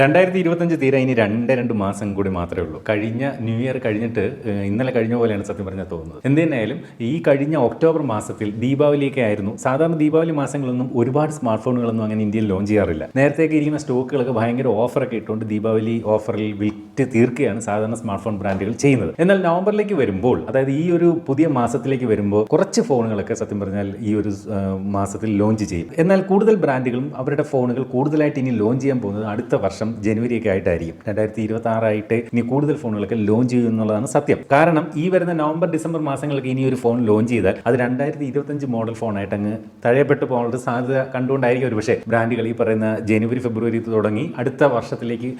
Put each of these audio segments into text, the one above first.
രണ്ടായിരത്തി ഇരുപത്തഞ്ച് തീരെ ഇനി രണ്ട് രണ്ട് മാസം കൂടി മാത്രമേ ഉള്ളൂ. കഴിഞ്ഞ ന്യൂ ഇയർ കഴിഞ്ഞിട്ട് ഇന്നലെ കഴിഞ്ഞ പോലെയാണ് സത്യം പറഞ്ഞാൽ തോന്നുന്നത്. എന്തിനായാലും ഈ കഴിഞ്ഞ ഒക്ടോബർ മാസത്തിൽ ദീപാവലിയൊക്കെ ആയിരുന്നു. സാധാരണ ദീപാവലി മാസങ്ങളൊന്നും ഒരുപാട് സ്മാർട്ട് ഫോണുകളൊന്നും അങ്ങനെ ഇന്ത്യയിൽ ലോഞ്ച് ചെയ്യാറില്ല. നേരത്തേക്ക് ഇരിക്കുന്ന സ്റ്റോക്കുകളൊക്കെ ഭയങ്കര ഓഫറൊക്കെ ഇട്ടുകൊണ്ട് ദീപാവലി ഓഫറിൽ വിറ്റ് തീർക്കുകയാണ് സാധാരണ സ്മാർട്ട് ഫോൺ ബ്രാൻഡുകൾ ചെയ്യുന്നത്. എന്നാൽ നവംബറിലേക്ക് വരുമ്പോൾ അതായത് ഈ ഒരു പുതിയ മാസത്തിലേക്ക് വരുമ്പോൾ കുറച്ച് ഫോണുകളൊക്കെ സത്യം പറഞ്ഞാൽ ഈ ഒരു മാസത്തിൽ ലോഞ്ച് ചെയ്യും. എന്നാൽ കൂടുതൽ ബ്രാൻഡുകളും അവരുടെ ഫോണുകൾ കൂടുതലായിട്ട് ഇനി ലോഞ്ച് ചെയ്യാൻ പോകുന്നത് അടുത്ത വർഷം ജനുവരി ഒക്കെ ആയിട്ടായിരിക്കും. രണ്ടായിരത്തി ഇരുപത്തി ആറായിട്ട് ഇനി കൂടുതൽ ഫോണുകളൊക്കെ ലോഞ്ച് ചെയ്യും എന്നുള്ളതാണ് സത്യം. കാരണം ഈ വരുന്ന നവംബർ ഡിസംബർ മാസങ്ങൾക്ക് ഇനി ഒരു ഫോൺ ലോഞ്ച് ചെയ്താൽ അത് രണ്ടായിരത്തി ഇരുപത്തഞ്ച് മോഡൽ ഫോണായിട്ട് അങ്ങ് തഴയപ്പെട്ടു പോകാനുള്ള സാധ്യത കണ്ടുകൊണ്ടായിരിക്കും ഒരു പക്ഷേ ബ്രാൻഡുകൾ ഈ പറയുന്ന ജനുവരി ഫെബ്രുവരി തുടങ്ങി അടുത്ത വർഷത്തിലേക്ക്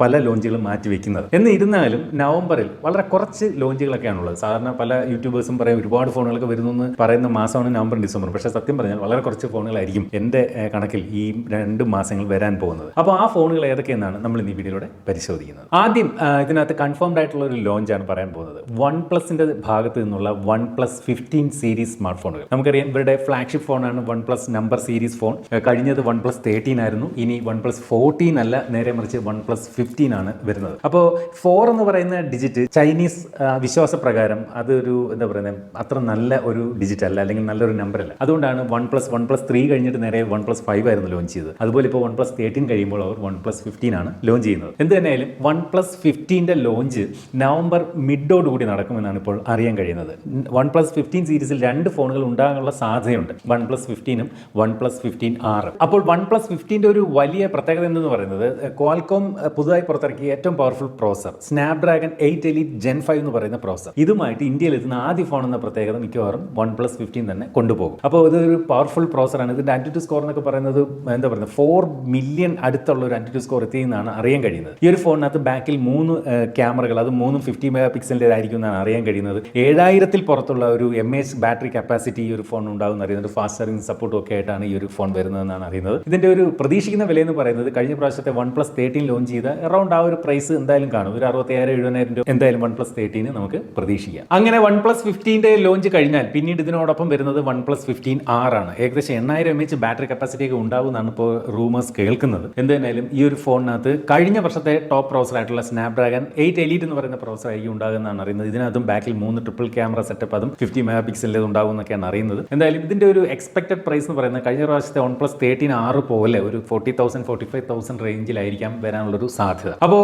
പല ലോഞ്ചുകളും മാറ്റിവെക്കുന്നത് എന്നിരുന്നാലും നവംബറിൽ വളരെ കുറച്ച് ലോഞ്ചുകളൊക്കെയാണ് ഉള്ളത് സാധാരണ പല യൂട്യൂബേഴ്സും പറയും ഒരുപാട് ഫോണുകളൊക്കെ വരുന്നു എന്ന് പറയുന്ന മാസമാണ് നവംബർ ഡിസംബർ. പക്ഷേ സത്യം പറഞ്ഞാൽ വളരെ കുറച്ച് ഫോണുകളായിരിക്കും എന്റെ കണക്കിൽ ഈ രണ്ട് മാസങ്ങൾ വരാൻ പോകുന്നത്. അപ്പോൾ ആ ഫോണുകൾ ഏതൊക്കെയെന്നാണ് നമ്മൾ ഇന്ന് ഈ വീഡിയോയിലൂടെ പരിശോധിക്കുന്നത് ആദ്യം ഇതിനകത്ത് കൺഫേംഡ് ആയിട്ടുള്ള ഒരു ലോഞ്ച് ആണ് പറയാൻ പോകുന്നത് വൺ പ്ലസിന്റെ ഭാഗത്ത് നിന്നുള്ള OnePlus fifteen series smart ഫോണുകൾ നമുക്കറിയാം ഇവരുടെ ഫ്ലാഗ്ഷിപ്പ് ഫോണാണ് OnePlus number series phone കഴിഞ്ഞത് വൺ പ്ലസ് തേർട്ടീൻ ആയിരുന്നു ഇനി വൺ പ്ലസ് ഫോർട്ടീൻ അല്ല നേരെ മറിച്ച് വൺ പ്ലസ് ഫിഫ്റ്റീൻ ആണ് വരുന്നത് അപ്പോൾ ഫോർ എന്ന് പറയുന്ന ഡിജിറ്റ് ചൈനീസ് വിശ്വാസ വിശ്വാസപ്രകാരം അതൊരു എന്താ പറയുന്നത് അത്ര നല്ല ഒരു ഡിജിറ്റ് അല്ല അല്ലെങ്കിൽ നല്ലൊരു നമ്പർ അല്ല അതുകൊണ്ടാണ് OnePlus OnePlus three കഴിഞ്ഞിട്ട് നേരെ വൺ പ്ലസ് ഫൈവ് ആയിരുന്നു ലോഞ്ച് ചെയ്തത് അതുപോലെ ഇപ്പോൾ വൺ പ്ലസ് തേർട്ടീൻ കഴിയുമ്പോൾ അവർ വൺ പ്ലസ് ഫിഫ്റ്റീൻ ആണ് ലോഞ്ച് ചെയ്യുന്നത്. എന്ത് തന്നെയായാലും വൺ പ്ലസ് ഫിഫ്റ്റീന്റെ ലോഞ്ച് നവംബർ മിഡോടുകൂടി നടക്കുമെന്നാണ് ഇപ്പോൾ അറിയാൻ കഴിയുന്നത്. വൺ പ്ലസ് ഫിഫ്റ്റീൻ സീരീസിൽ രണ്ട് ഫോണുകൾ ഉണ്ടാകാനുള്ള സാധ്യതയുണ്ട്. വൺ പ്ലസ് ഫിഫ്റ്റീനും വൺ പ്ലസ് ഫിഫ്റ്റീൻ ആറ് അപ്പോൾ വൺ പ്ലസ് ഫിഫ്റ്റീന്റെ ഒരു വലിയ പ്രത്യേകത എന്ന് പറയുന്നത്? ക്വാൽകോം പുതുതായി പുറത്തിറക്കിയ ഏറ്റവും powerful processor Snapdragon eight elite gen five എന്ന് പറയുന്ന പ്രോസർ ഇതുമായിട്ട് ഇന്ത്യയിൽ എത്തുന്ന ആദ്യ ഫോൺ എന്ന പ്രത്യേകത മിക്കവാറും വൺ പ്ലസ് ഫിഫ്റ്റീൻ തന്നെ കൊണ്ടുപോകും. അപ്പോൾ ഇതൊരു പവർഫുൾ പ്രോസറാണ് ഇതിന്റെ ആന്റിറ്റി സ്കോർ എന്നൊക്കെ പറയുന്നത് എന്താ പറയുന്നത്? ഫോർ മില്യൺ അടുത്തുള്ള ഒരു ആന്റിറ്റു സ്കോർ എത്തിയെന്നാണ് അറിയാൻ കഴിയുന്നത്. ഈ ഒരു ഫോണിനകത്ത് ബാക്കിൽ മൂന്ന് ക്യാമറകൾ അത് മൂന്നും ഫിഫ്റ്റി മെഗാ പിക്സലിന്റെതായിരിക്കും എന്നാണ് അറിയാൻ കഴിയുന്നത്. ഏഴായിരത്തിൽ പുറത്തുള്ള ഒരു എം എച്ച് ബാറ്ററി കപ്പാസിറ്റി ഈ ഒരു ഫോൺ ഉണ്ടാവും എന്ന് അറിയുന്നത്. ഫാസ്റ്റ് ചാർജിങ് സപ്പോർട്ടും ഒക്കെ ആയിട്ടാണ് ഈ ഒരു ഫോൺ വരുന്നതെന്നാണ് അറിയുന്നത്. ഇതിന്റെ ഒരു പ്രതീക്ഷിക്കുന്ന വില എന്ന് പറയുന്നത് കഴിഞ്ഞ പ്രാവശ്യത്തെ വൺ പ്ലസ് തേർട്ടീൻ ലോഞ്ച് ചെയ്ത അറൗണ്ട് ആ ഒരു പ്രൈസ് എന്തായാലും കാണും. ഒരു അറുപത്തിയായിരം എഴുപതിനായിരം രൂപ എന്തായാലും വൺ പ്ലസ് തേർട്ടീന് നമുക്ക് പ്രതീക്ഷിക്കാം. അങ്ങനെ വൺ പ്ലസ് ഫിഫ്റ്റീന്റെ ലോഞ്ച് കഴിഞ്ഞാൽ പിന്നീട് ഇതിനോടൊപ്പം വരുന്നത് വൺ പ്ലസ് ഫിഫ്റ്റീൻ ആർ ആണ്. ഏകദേശം എണ്ണായിരം എം എച്ച് ബാറ്ററി കപ്പാസിറ്റി ഒക്കെ ഉണ്ടാകുമെന്നാണ് ഇപ്പോൾ റൂമേഴ്സ് കേൾക്കുന്നത്. എന്തായാലും ഈ ഒരു ഫോണിനകത്ത് കഴിഞ്ഞ വർഷത്തെ ടോപ്പ് പ്രോസർ ആയിട്ടുള്ള സ്നാപ്ഡ്രാഗൺ എയ്റ്റ് എലീറ്റ് എന്ന് പറയുന്ന പ്രോസർ ആയിരിക്കും ഉണ്ടാകുന്നതാണ് അറിയുന്നത്. ഇതിനകത്തും ബാക്കിൽ മൂന്ന് ട്രിപ്പിൾ ക്യാമറ സെറ്റപ്പ് അതും ഫിഫ്റ്റി മെഗാ പിക്സലിൽ ഉണ്ടാകും എന്നൊക്കെയാണ് അറിയുന്നത്. എന്തായാലും ഇതിന്റെ ഒരു എക്സ്പെക്ടഡ് പ്രൈസ് എന്ന് പറയുന്നത് കഴിഞ്ഞ പ്രാവശ്യത്തെ വൺ പ്ലസ് തേർട്ടീൻ ആറ് പോലെ ഒരു forty thousand forty five thousand റേഞ്ചിലായിരിക്കാം വരാനുള്ളൊരു സാധ്യത. അപ്പോൾ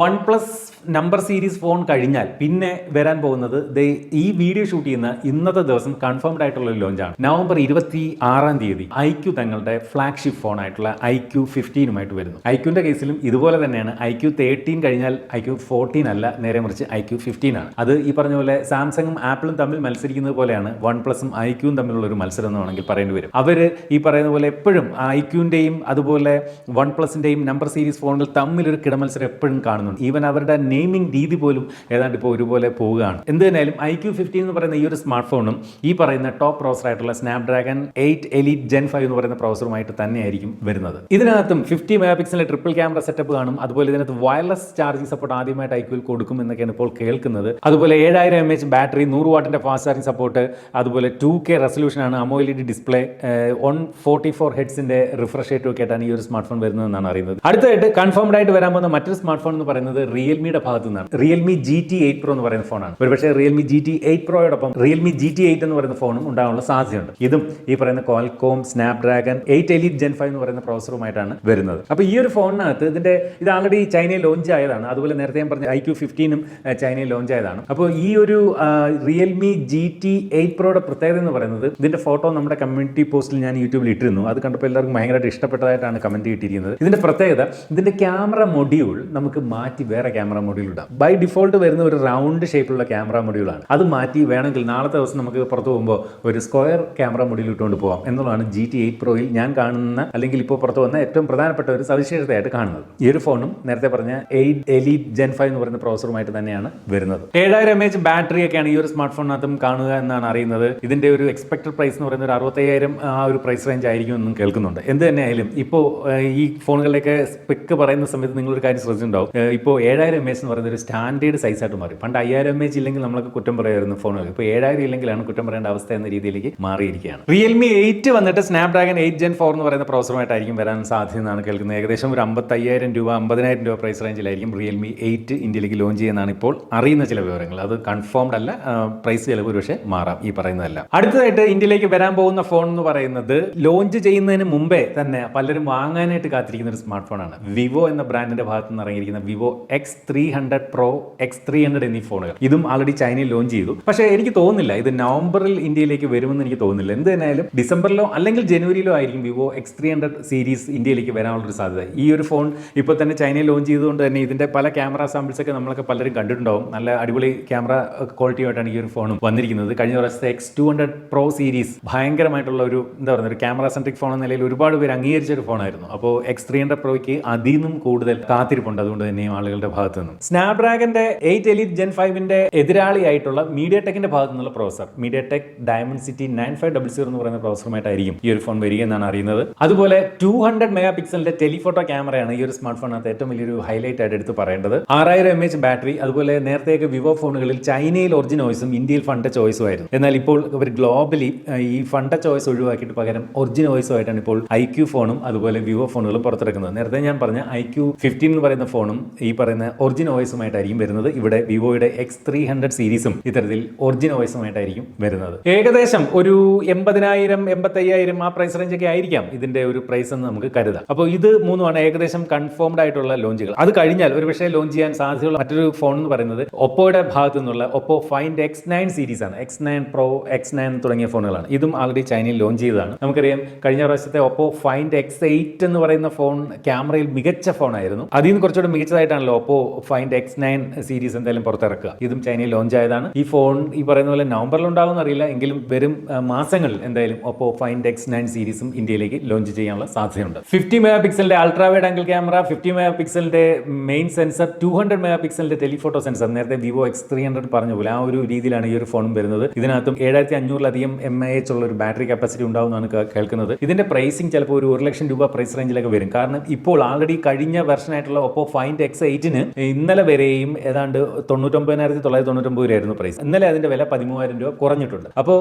OnePlus number series phone കഴിഞ്ഞാൽ പിന്നെ വരാൻ പോകുന്നത് ഈ വീഡിയോ ഷൂട്ട് ചെയ്യുന്ന ഇന്നത്തെ ദിവസം കൺഫേംഡ് ആയിട്ടുള്ള ലോഞ്ചാണ് നവംബർ ഇരുപത്തി ആറാം തീയതി ഐ ക്യു തങ്ങളുടെ ഫ്ലാഗ്ഷിപ്പ് ഫോൺ ആയിട്ടുള്ള ഐ ക്യു ഫിഫ്റ്റീനുമായിട്ട് വരുന്നു. ഐ ക്യുവിന്റെ കേസിലും ഇതുപോലെ തന്നെയാണ്. ഐ ക്യു തേർട്ടീൻ കഴിഞ്ഞാൽ ഐ ക്യു ഫോർട്ടീൻ അല്ല നേരെ മറിച്ച് ഐ ക്യു ഫിഫ്റ്റീൻ ആണ്. അത് ഈ പറഞ്ഞ പോലെ സാംസങ്ങും ആപ്പിളും തമ്മിൽ മത്സരിക്കുന്നത് പോലെയാണ് വൺ പ്ലസും ഐ ക്യൂവും തമ്മിലുള്ള ഒരു മത്സരം എന്ന് വേണമെങ്കിൽ പറയേണ്ടി വരും. അവർ ഈ പറയുന്ന പോലെ എപ്പോഴും ഐ ക്യൂവിന്റെയും അതുപോലെ വൺ പ്ലസിന്റെയും നമ്പർ സീരീസ് ഫോണുകൾ തമ്മിലൊരു കിടമത്സരം എപ്പോഴും കാണുന്നുണ്ട്. ഈവൻ അവരുടെ നെയിമിംഗ് രീതി പോലും ഏതാണ്ട് ഇപ്പോൾ ഒരുപോലെ പോവുകയാണ്. എന്ത് തന്നെയാലും ഐ ക്യു ഫിഫ്റ്റീൻ എന്ന് പറയുന്ന ഈ ഒരു സ്മാർട്ട് ഫോണും ഈ പറയുന്ന ടോപ്പ് പ്രോസർ ആയിട്ടുള്ള Snapdragon eight elite gen five എന്ന് പറയുന്ന പ്രോസറുമായിട്ട് തന്നെയായിരിക്കും വരുന്നത്. ഇതിനകത്തും ഫിഫ്റ്റി മെഗാ പിക്സലിലെ ട്രിപ്പിൾ ക്യാമറ സെറ്റപ്പ് കാണും. അതുപോലെ ഇതിനകത്ത് വയർലെസ് ചാർജിംഗ് സപ്പോർട്ട് ആദ്യമായിട്ട് ഐക്യുവിൽ കൊടുക്കും എന്നൊക്കെയാണ് ഇപ്പോൾ കേൾക്കുന്നത്. അതുപോലെ ഏഴായിരം എം എച്ച് ബാറ്ററി നൂറ് വാട്ടിന്റെ ഫാസ്റ്റ് ചാർജിംഗ് സപ്പോർട്ട് അതുപോലെ ടു കെ റെസൊല്യൂഷൻ ആണ് AMOLED display one forty four ഹെഡ്സിന്റെ refresh rate ഒക്കെ ആയിട്ടാണ് ഈ ഒരു സ്മാർട്ട് ഫോൺ വരുന്നതെന്നാണ് അറിയുന്നത്. അടുത്തായിട്ട് കൺഫേംഡ് ആയിട്ട് വരാൻ പോകുന്ന മറ്റൊരു സ്മാർട്ട് ഫോൺ എന്ന് പറയുന്നത് റിയൽമിയുടെ ഭാഗത്തു നിന്നാണ്. Realme G T eight pro എന്ന് പറയുന്ന ഫോണാണ് ഒരുപക്ഷെ റിയൽമി ജി ടി എയ്റ്റ് പ്രോയോടൊപ്പം റിയൽമി ജി ടി എയ്റ്റ് എന്ന് പറയുന്ന ഫോണും ഉണ്ടാകാനുള്ള സാധ്യതയുണ്ട്. ഇതും ഈ പറയുന്ന Qualcomm Snapdragon eight elite gen five എന്ന് പറയുന്ന പ്രോസറുമായിട്ടാണ് വരുന്നത്. അപ്പോൾ ഈ ഒരു ഫോണിനകത്ത് ഇതിന്റെ ഇത് ആൾറെഡി ചൈനയിൽ ലോഞ്ച് ആയതാണ്. അതുപോലെ നേരത്തെ ഞാൻ പറഞ്ഞ ഐ ക്യു ഫിഫ്റ്റീനും ചൈനയിൽ ലോഞ്ച് ആയതാണ്. അപ്പോൾ ഈ ഒരു റിയൽമി ജി ടി എയ്റ്റ് പ്രോയുടെ പ്രത്യേകത എന്ന് പറയുന്നത് ഇതിന്റെ ഫോട്ടോ നമ്മുടെ കമ്മ്യൂണിറ്റി പോസ്റ്റിൽ ഞാൻ യൂട്യൂബിൽ ഇട്ടിരുന്നു. അത് കണ്ടപ്പോൾ എല്ലാവർക്കും ഭയങ്കരമായിട്ട് ഇഷ്ടപ്പെട്ടതായിട്ടാണ് കമന്റ് കിട്ടിയിരിക്കുന്നത്. ഇതിന്റെ പ്രത്യേകത ഇതിന്റെ ക്യാമറ മൊഡ്യൂൾ നമുക്ക് മാറ്റി വേറെ ക്യാമറ മൊഡ്യൂൾ ഇടാം. ബൈ ഡിഫോൾട്ട് വരുന്ന ഒരു റൗണ്ട് ഷേപ്പിലുള്ള ക്യാമറ മൊഡ്യൂളാണ് അത് മാറ്റി വേണമെങ്കിൽ നാളത്തെ ദിവസം നമുക്ക് പുറത്ത് പോകുമ്പോൾ ഒരു സ്ക്വയർ ക്യാമറ മൊഡ്യൂൾ ഇട്ടുകൊണ്ട് പോകാം എന്നുള്ളതാണ് ജി ടി എയ്റ്റ് പ്രോയിൽ ഞാൻ കാണുന്ന അല്ലെങ്കിൽ ഇപ്പോൾ പുറത്ത് വന്ന ഏറ്റവും പ്രധാനപ്പെട്ട ഒരു സവിശേഷതയായിട്ട് കാണുന്നത്. ഈ ഒരു ഫോണും നേരത്തെ പറഞ്ഞ എയ്റ്റ് എലീറ്റ് ജെൻ ഫൈവ് എന്ന് പറയുന്ന പ്രോസറുമായിട്ട് തന്നെയാണ് വരുന്നത്. ഏഴായിരം എം എച്ച് ബാറ്ററി ഒക്കെയാണ് ഈ ഒരു സ്മാർട്ട് ഫോണിനകത്തും കാണുക എന്നാണ് അറിയുന്നത്. ഇതിന്റെ ഒരു എക്സ്പെക്ടഡ് പ്രൈസ് എന്ന് പറയുന്ന ഒരു അറുപത്തയ്യായിരം ആ ഒരു പ്രൈസ് റേഞ്ച് ആയിരിക്കും എന്നും കേൾക്കുന്നുണ്ട്. എന്ത് തന്നെയായാലും ഇപ്പോൾ ഈ ഫോണുകളിലൊക്കെ സ്പെക്ക് പറയുന്ന സമയത്ത് നിങ്ങളൊരു കാര്യം ശ്രദ്ധിച്ചിട്ടുണ്ടാവും. ഇപ്പോൾ ഏഴായിരം എം എച്ച് എന്ന് പറയുന്ന ഒരു സ്റ്റാൻഡേർഡ് സൈസ് ആയിട്ട് മാറി. പണ്ട് അയ്യായിരം എം എച്ച് ഇല്ലെങ്കിൽ നമ്മളൊക്കെ കുറ്റം പറയായിരുന്നു ഫോണുകൾ. ഇപ്പോൾ ഏഴായിരം ഇല്ലെങ്കിലാണ് കുറ്റം പറയേണ്ട അവസ്ഥ എന്ന രീതിയിലേക്ക് മാറിയിരിക്കുകയാണ്. റിയൽമി എയ്റ്റ് വന്നിട്ട് സ്നാപ്ഡ്രാഗൺ എയ്റ്റ് ജെൻ ഫോർ എന്ന് പറയുന്ന പ്രോസറുമായിട്ടായിരിക്കും വരാൻ സാധ്യത എന്നാണ് കേൾക്കുന്നത്. ഏകദേശം ഏകദേശം ഒരു അമ്പത്തയ്യായിരം രൂപ അമ്പതിനായിരം രൂപ പ്രൈസ് റേഞ്ചിലായിരിക്കും റിയൽമി എയ്റ്റ് ഇന്ത്യയിലേക്ക് ലോഞ്ച് ചെയ്യുന്നതാണ് ഇപ്പോൾ അറിയുന്ന ചില വിവരങ്ങൾ. അത് കൺഫേംഡ് അല്ല പ്രൈസ് ചിലവ് ഒരുപക്ഷെ മാറാം ഈ പറയുന്നതല്ല. അടുത്തതായിട്ട് ഇന്ത്യയിലേക്ക് വരാൻ പോകുന്ന ഫോൺ എന്ന് പറയുന്നത് ലോഞ്ച് ചെയ്യുന്നതിന് മുമ്പേ തന്നെ പലരും വാങ്ങാനായിട്ട് കാത്തിരിക്കുന്ന ഒരു സ്മാർട്ട് ഫോണാണ് വിവോ എന്ന ബ്രാൻഡിന്റെ ഭാഗത്ത് നിന്ന് ഇറങ്ങിയിരിക്കുന്ന Vivo X three hundred pro X three hundred എന്നീ ഫോണുകൾ ഇതും ആൾറെഡി ചൈനയിൽ ലോഞ്ച് ചെയ്തു. പക്ഷേ എനിക്ക് തോന്നുന്നില്ല ഇത് നവംബറിൽ ഇന്ത്യയിലേക്ക് വരുമെന്ന് എനിക്ക് തോന്നുന്നില്ല. എന്ത് തന്നെയായാലും ഡിസംബറിലോ അല്ലെങ്കിൽ ജനുവരിയിലോ ആയിരിക്കും Vivo X three hundred series ഇന്ത്യയിലേക്ക് വരാനുള്ളൊരു സാധ്യത. ഒരു ഫോൺ ഇപ്പോൾ തന്നെ ചൈനയിൽ ലോഞ്ച് ചെയ്തുകൊണ്ട് തന്നെ ഇതിന്റെ പല ക്യാമറ സാമ്പിൾസ് ഒക്കെ നമ്മളൊക്കെ പലരും കണ്ടിട്ടുണ്ടാവും. നല്ല അടിപൊളി ക്യാമറ ക്വാളിറ്റിയായിട്ടാണ് ഈ ഒരു ഫോണും വന്നിരിക്കുന്നത്. കഴിഞ്ഞ വർഷത്തെ X two hundred pro series ഭയങ്കരമായിട്ടുള്ള ഒരു എന്താ പറയുക ഒരു ക്യാമറ സെൻട്രിക് ഫോൺ എന്ന നിലയിൽ ഒരുപാട് പേര് അംഗീകരിച്ച ഒരു ഫോണായിരുന്നു അപ്പോൾ എക്സ് ത്രീ ഹൺഡ്രഡ് പ്രോയ്ക്ക് അതിൽ നിന്നും കൂടുതൽ കാത്തിരിപ്പുണ്ട്. അതുകൊണ്ട് തന്നെയും ആളുകളുടെ ഭാഗത്ത് നിന്നും. സ്നാപ്ഡ്രാഗന്റെ എയ്റ്റ് എലിറ്റ് ജെൻ ഫൈവിന്റെ എതിരാളിയായിട്ടുള്ള മീഡിയ ടെക്കിന്റെ ഭാഗത്തു നിന്നുള്ള processor MediaTek Dimensity nine five double zero എന്ന് പറയുന്ന പ്രോസറുമായിട്ടായിരിക്കും ഈ ഒരു ഫോൺ വരിക എന്നാണ് അറിയുന്നത്. അതുപോലെ ടു ഹൺഡ്രഡ് മെഗാ പിക്സലിന്റെ ടെലിഫോട്ടോ ക്യാമറയാണ് ഈ ഒരു സ്മാർട്ട് ഫോണിനകത്ത് ഏറ്റവും വലിയൊരു ഹൈലൈറ്റ് ആയിട്ട് എടുത്ത് പറയേണ്ടത്. ആറായിരം എം എച്ച് ബാറ്ററി അതുപോലെ നേരത്തെയൊക്കെ വിവോ ഫോണുകളിൽ ചൈനയിൽ ഒറിജിൻ ഓയിസും ഇന്ത്യയിൽ ഫണ്ട ചോയ്സും ആയിരുന്നു. എന്നാൽ ഇപ്പോൾ ഇവർ ഗ്ലോബലി ഈ ഫണ്ട ചോയ്സ് ഒഴിവാക്കിയിട്ട് പകരം ഒറിജിൻ ഓയിസും ആയിട്ടാണ് ഇപ്പോൾ ഐ ക്യൂ ഫോണും അതുപോലെ വിവോ ഫോണുകളും പുറത്തിറക്കുന്നത്. നേരത്തെ ഞാൻ പറഞ്ഞ ഐ ക്യൂ ഫിഫ്റ്റീൻ എന്ന് പറയുന്ന ഫോണും ഈ പറയുന്ന ഒറിജിൻ ഓയിസുമായിട്ടായിരിക്കും വരുന്നത്. ഇവിടെ വിവോയുടെ എക്സ് ത്രീ ഹൺഡ്രഡ് സീരീസും ഇത്തരത്തിൽ ഒറിജിൻ ഓയിസുമായിട്ടായിരിക്കും വരുന്നത്. ഏകദേശം ഒരു എൺപതിനായിരം എൺപത്തയ്യായിരം ആ പ്രൈസ് റേഞ്ച് ഒക്കെ ആയിരിക്കാം ഇതിന്റെ ഒരു പ്രൈസ് എന്ന് നമുക്ക് കരുതാം. അപ്പോൾ ഇത് മൂന്നുമാണ് ഏകദേശം കൺഫേംഡ് ആയിട്ടുള്ള ലോഞ്ചുകൾ അത് കഴിഞ്ഞാൽ ഒരു പക്ഷേ ലോഞ്ച് ചെയ്യാൻ സാധ്യതയുള്ള മറ്റൊരു ഫോൺ എന്ന് പറയുന്നത് ഒപ്പോയുടെ ഭാഗത്തു നിന്നുള്ള Oppo find X nine series ആണ്. X nine pro X nine തുടങ്ങിയ ഫോണുകളാണ് ഇതും ആൾറെഡി ചൈനയിൽ ലോഞ്ച് ചെയ്തതാണ്. നമുക്കറിയാം കഴിഞ്ഞ പ്രാവശ്യത്തെ ഒപ്പോ ഫൈൻഡ് എക്സ് എയ്റ്റ് എന്ന് പറയുന്ന ഫോൺ ക്യാമറയിൽ മികച്ച ഫോണായിരുന്നു അതിൽ നിന്ന് കുറച്ചുകൂടെ മികച്ചതായിട്ടാണല്ലോ Oppo find X nine series എന്തായാലും പുറത്തിറക്കുക. ഇതും ചൈനയിൽ ലോഞ്ച് ആയതാണ്. ഈ ഫോൺ ഈ പറയുന്ന പോലെ നവംബറിൽ ഉണ്ടാവും അറിയില്ല. എങ്കിലും വരും മാസങ്ങളിൽ എന്തായാലും ഒപ്പോ ഫൈൻഡ് എക്സ് നയൻ സീരീസും ഇന്ത്യയിലേക്ക് ലോഞ്ച് ചെയ്യാനുള്ള സാധ്യതയുണ്ട്. Fifty mega പിക്സലിന്റെ wide angle camera fifty mega പിക്സലിന്റെ main sensor two hundred mega പിക്സലിന്റെ telephoto sensor നേരത്തെ വിവോ എക്സ് ത്രീ ഹൺഡ്രഡ് പറഞ്ഞ പോലെ ആ ഒരു രീതിയിലാണ് ഈ ഒരു ഫോണും വരുന്നത്. ഇതിനകത്തും ഏഴായിരത്തി അഞ്ഞൂറിലധികം എം എ എച്ച് ഉള്ള ഒരു ബാറ്ററി കപ്പാസിറ്റി ഉണ്ടാവുമെന്നാണ് കേൾക്കുന്നത്. ഇതിന്റെ പ്രൈസിംഗ് ചിലപ്പോൾ ഒരു ഒരു ലക്ഷം രൂപ പ്രൈസ് റേഞ്ചിലൊക്കെ വരും. കാരണം ഇപ്പോൾ ആൾറെഡി കഴിഞ്ഞ വെർഷൻ ആയിട്ടുള്ള ഒപ്പോ ഫൈൻഡ് എക്സ് എയ്റ്റിന് ഇന്നലെ വരെയും ഏതാണ്ട് തൊണ്ണൂറ്റൊമ്പതിനായിരത്തി തൊള്ളായിരത്തി തൊണ്ണൂറ്റൊമ്പത് രൂപയായിരുന്നു പ്രൈസ് ഇന്നലെ അതിന്റെ വില പതിമൂവായിരം രൂപ കുറഞ്ഞിട്ടുണ്ട്. അപ്പോൾ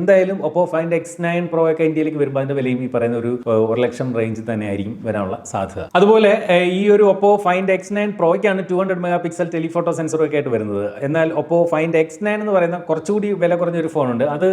എന്തായാലും Oppo find X nine pro ഒക്കെ ഇന്ത്യയിലേക്ക് വരുമ്പോൾ അതിന്റെ വിലയും ഈ പറയുന്ന ഒരു ഒരു ലക്ഷം റേഞ്ചിൽ തന്നെ ആയിരിക്കും വരാനുള്ള സാധ്യത. അതുപോലെ ഈ ഒരു Oppo find X nine പ്രോയ്ക്കാണ് two hundred mega pixel telephoto sensor ഒക്കെ ആയിട്ട് വരുന്നത്. എന്നാൽ ഒപ്പോ ഫൈൻഡ് എക്സ് നയൻ എന്ന് പറയുന്ന കുറച്ചുകൂടി വില കുറഞ്ഞ ഒരു ഫോണുണ്ട്. അത്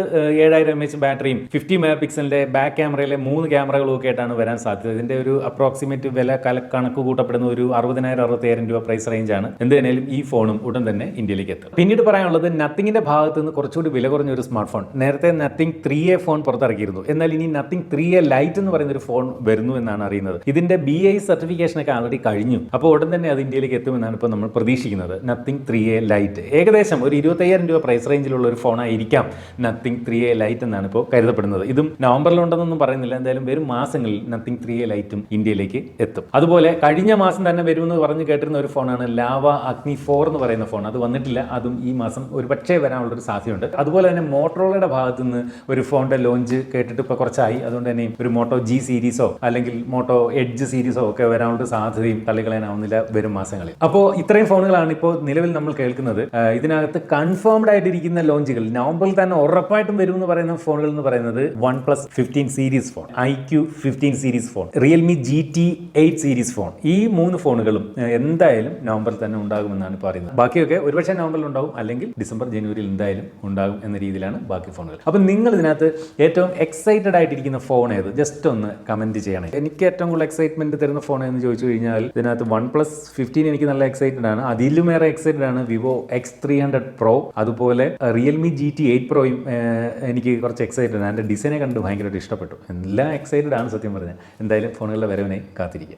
ഏഴായിരം എം എച്ച് ബാറ്ററിയും ഫിഫ്റ്റി മെഗാ പിക്സലിന്റെ ബാക്ക് ക്യാമറയിലെ മൂന്ന് ക്യാമറകളും ഒക്കെ ആയിട്ടാണ് വരാൻ സാധ്യത. ഇതിന്റെ ഒരു അപ്രോക്സിമേറ്റ് വില കല കണക്ക് കൂട്ടപ്പെടുന്ന ഒരു അറുപതിനായിരം അറുപത്തിയായിരം രൂപ പ്രൈസ് റേഞ്ച് ആണ്. എന്ത് തന്നെയും ഈ ഫോണും ഉടൻ തന്നെ ഇന്ത്യയിലേക്ക് എത്തും. പിന്നീട് പറയാനുള്ളത് നത്തിങ്ങിന്റെ ഭാഗത്ത് നിന്ന് കുറച്ചുകൂടി വില കുറഞ്ഞ ഒരു സ്മാർട്ട് ഫോൺ നേരത്തെ നത്തിങ് ത്രീ എ ഫോൺ പുറത്തിറക്കിയിരുന്നു. എന്നാൽ ഇനി നത്തിങ് ത്രീ എ ലൈറ്റ് എന്ന് പറയുന്ന ഒരു ഫോൺ വരുന്നു എന്നാണ് അറിയുന്നത്. ഇതിന്റെ ബി ഐ സർട്ടിഫിക്കേഷനൊക്കെ ആൾറെഡി കഴിഞ്ഞു. അപ്പോൾ ഉടൻ തന്നെ അത് ഇന്ത്യയിലേക്ക് എത്തുമെന്നാണ് ഇപ്പോൾ നമ്മൾ പ്രതീക്ഷിക്കുന്നത്. നത്തിങ് ത്രീ എ ലൈറ്റ് ഏകദേശം ഒരു ഇരുപത്തയ്യായിരം രൂപ പ്രൈസ് റേഞ്ചിലുള്ള ഒരു ഫോണായിരിക്കാം നത്തിങ് ത്രീ എ ലൈറ്റ് എന്നാണ് ഇപ്പോൾ കരുതപ്പെടുന്നത്. ഇതും നവംബറിലുണ്ടെന്നൊന്നും പറയുന്നില്ല. എന്തായാലും വരും മാസങ്ങളിൽ നത്തിങ് ത്രീ എ ലൈറ്റും ഇന്ത്യയിലേക്ക് എത്തും. അതുപോലെ കഴിഞ്ഞ മാസം തന്നെ വരുമെന്ന് പറഞ്ഞ് കേട്ടിരുന്ന ഒരു ഫോണാണ് ലാവ അഗ്നി ഫോർ എന്ന് പറയുന്ന ഫോൺ അത് വന്നിട്ടില്ല. അതും ഈ മാസം ഒരു പക്ഷേ വരാനുള്ളൊരു സാധ്യതയുണ്ട്. അതുപോലെ തന്നെ മോട്ടറോളയുടെ ഭാഗത്തു നിന്ന് ഒരു ഫോണിന്റെ ലോഞ്ച് കേട്ടിട്ട് ഇപ്പോൾ കുറച്ചായി. അതുകൊണ്ട് തന്നെ ഒരു മോട്ടോ ജി സീരീസോ അല്ലെങ്കിൽ മോട്ടോ എഡ്ജ് സീരീസോ ഒക്കെ വരാനുള്ള സാധ്യതയും തള്ളിക്കളയാനാവുന്നില്ല വരും മാസങ്ങളിൽ. അപ്പോൾ ഇത്രയും ഫോണുകളാണ് ഇപ്പോൾ നിലവിൽ നമ്മൾ കേൾക്കുന്നത്. ഇതിനകത്ത് കൺഫേംഡ് ആയിട്ടിരിക്കുന്ന ലോഞ്ചുകൾ നവംബറിൽ തന്നെ ഉറപ്പായിട്ടും വരും എന്ന് പറയുന്ന ഫോണുകൾ എന്ന് പറയുന്നത് OnePlus fifteen series phone iQOO fifteen series phone Realme G T eight series phone. ഈ മൂന്ന് ഫോണുകളും എന്തായാലും നവംബറിൽ തന്നെ ഉണ്ടാകുമെന്നാണ് പറയുന്നത്. ബാക്കിയൊക്കെ ഒരുപക്ഷെ നവംബറിൽ ഉണ്ടാകും അല്ലെങ്കിൽ ഡിസംബർ ജനുവരിയിൽ എന്തായാലും ഉണ്ടാകും എന്ന രീതിയിലാണ് ബാക്കി ഫോണുകൾ. അപ്പം നിങ്ങൾ ഇതിനകത്ത് ഏറ്റവും എക്സൈറ്റഡ് ആയിട്ടിരിക്കുന്ന ഫോൺ ഏത്? ജസ്റ്റ് ഒന്ന് കമന്റ് ചെയ്യണേ. എനിക്ക് ഏറ്റവും കൂടുതൽ എക്സൈറ്റ്മെന്റ് തരുന്ന ഫോൺ എന്ന് ചോദിച്ചു കഴിഞ്ഞാൽ ഇതിനകത്ത് വൺ പ്ലസ് ഫിഫ്റ്റീൻ എനിക്ക് നല്ല എക്സൈറ്റഡ് ആണ്. അതിലും ഏറെ എക്സൈറ്റഡ് ആണ് Vivo X three hundred pro അതുപോലെ റിയൽമി ജി ടി എയ്റ്റ് പ്രോയും എനിക്ക് കുറച്ച് എക്സൈറ്റഡ് ആണ്. എന്റെ ഡിസൈനെ കണ്ട് ഭയങ്കരമായിട്ട് ഇഷ്ടപ്പെട്ടു. എല്ലാം എക്സൈറ്റഡ് ആണ് സത്യം പറഞ്ഞാൽ. എന്തായാലും ഫോണുകളുടെ വരവിനെ കാത്തിരിക്കുക